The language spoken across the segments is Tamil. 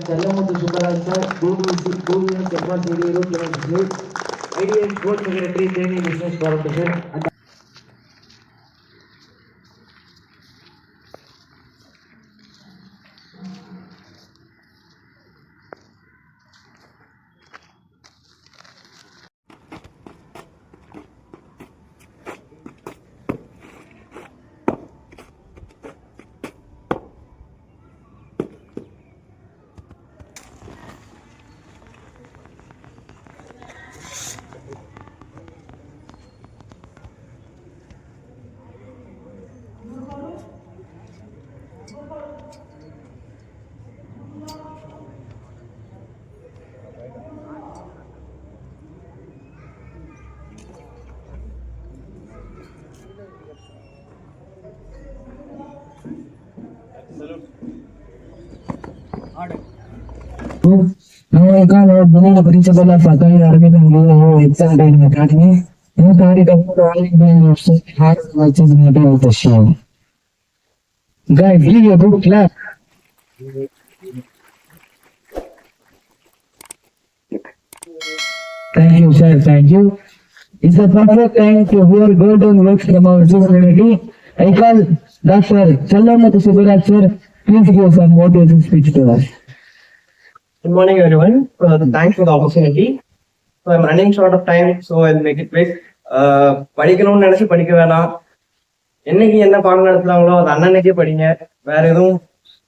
ಚಲ್ಲಮುದ್ದು ಸುಬ್ಬರಾಜ್ ಸರ್ ಬಿಡಿಸಿ BDS FR CD route level IDS coach secretary Saini business corporation కాదు బిల్లింగ్ భరించబోల పక్కన అరగడం లేదు ఎగ్జామ్ అయిన కానీ నేను కార్యక్రమంలో ఆన్లైన్ బ్యాంక్ వస్తుంది హార్డ్ వచ్చేది నటువంటి విషయం Guys, leave your book clap. Thank you, sir. Thank you. It's the perfect time to hear golden words from our community. I call Dr. Challamata Subharat, sir. Please give some motivating speech to us. Good morning, everyone. Uh, thanks for the opportunity. So I'm running short of time, so I'll make it quick. Uh, படிக்கணும்னு நினைச்சு படிக்க வேணாம். என்னைக்கு என்ன பாடம் நடத்துனாங்களோ அது அன்னன்னைக்கே படிங்க. வேற எதுவும்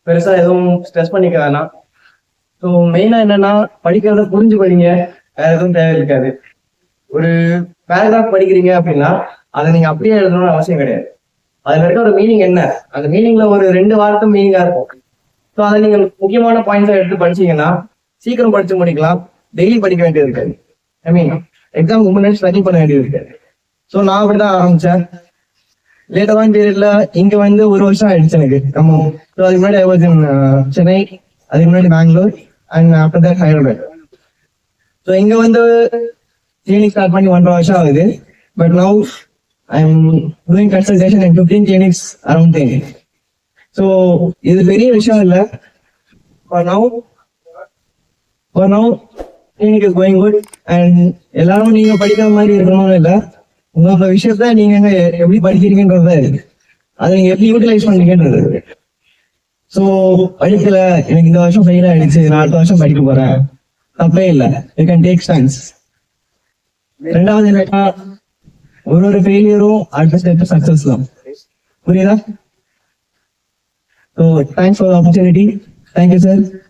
பெருசா எதுவும் ஸ்ட்ரெஸ் பண்ணிக்க வேணாம். ஸோ மெயினா என்னன்னா படிக்கிறத புரிஞ்சு படிங்க. வேற எதுவும் தேவை இருக்காது ஒரு பேராகிராஃப் படிக்கிறீங்க அப்படின்னா அதை நீங்க அப்படியே எழுதணும்னு அவசியம் கிடையாது. அதுல இருக்க ஒரு மீனிங் என்ன? அந்த மீனிங்ல ஒரு ரெண்டு வார்த்தை மீனிங்கா இருக்கும். ஸோ அதை நீங்கள் முக்கியமான பாயிண்ட்ஸை எடுத்து படிச்சீங்கன்னா சீக்கிரம் படிச்சு முடிக்கலாம். டெய்லி படிக்க வேண்டியது இருக்காது ஐ மீன் எக்ஸாம் முன்னாடி ஸ்டடி பண்ண வேண்டியது இருக்காது ஸோ நான் அப்படி தான் ஆரம்பித்தேன் லேட்டரான பீரியட்ல இங்க வந்து ஒரு வருஷம் ஆயிடுச்சு எனக்கு. நம்ம ஸோ அதுக்கு முன்னாடி ஐ வாஸ் இன் சென்னை அதுக்கு முன்னாடி Bangalore and after that Hyderabad so இங்க வந்து கிளினிக் ஸ்டார்ட் பண்ணி ஒன்றரை வருஷம் ஆகுது. But now I am doing consultation and fifteen clinics around thank so இது பெரிய விஷயம் இல்லை. Now now clinic is going good and எல்லாரும் நீங்க படிக்கிற மாதிரி இருக்கணும்னு இல்லை. உங்களோட விஷயத்த நீங்க எப்படி எப்படி படிக்கிறீங்கன்றத இருக்கு அதை நீங்க எப்படி யூட்டிலைஸ் பண்ணீங்கன்றது ஸோ படிக்கல. எனக்கு இந்த வருஷம் ஃபெயில் ஆயிடுச்சு. நான் அடுத்த வருஷம் படிக்க போறேன். தப்பே இல்லை. யூ கேன் டேக் ஸ்டான்ஸ் ரெண்டாவது என்னன்னா ஒரு ஒரு ஃபெயிலியரும் அடுத்த ஸ்டெப் சக்சஸ் தான். புரியுதா? So thanks for the opportunity. Thank you, sir.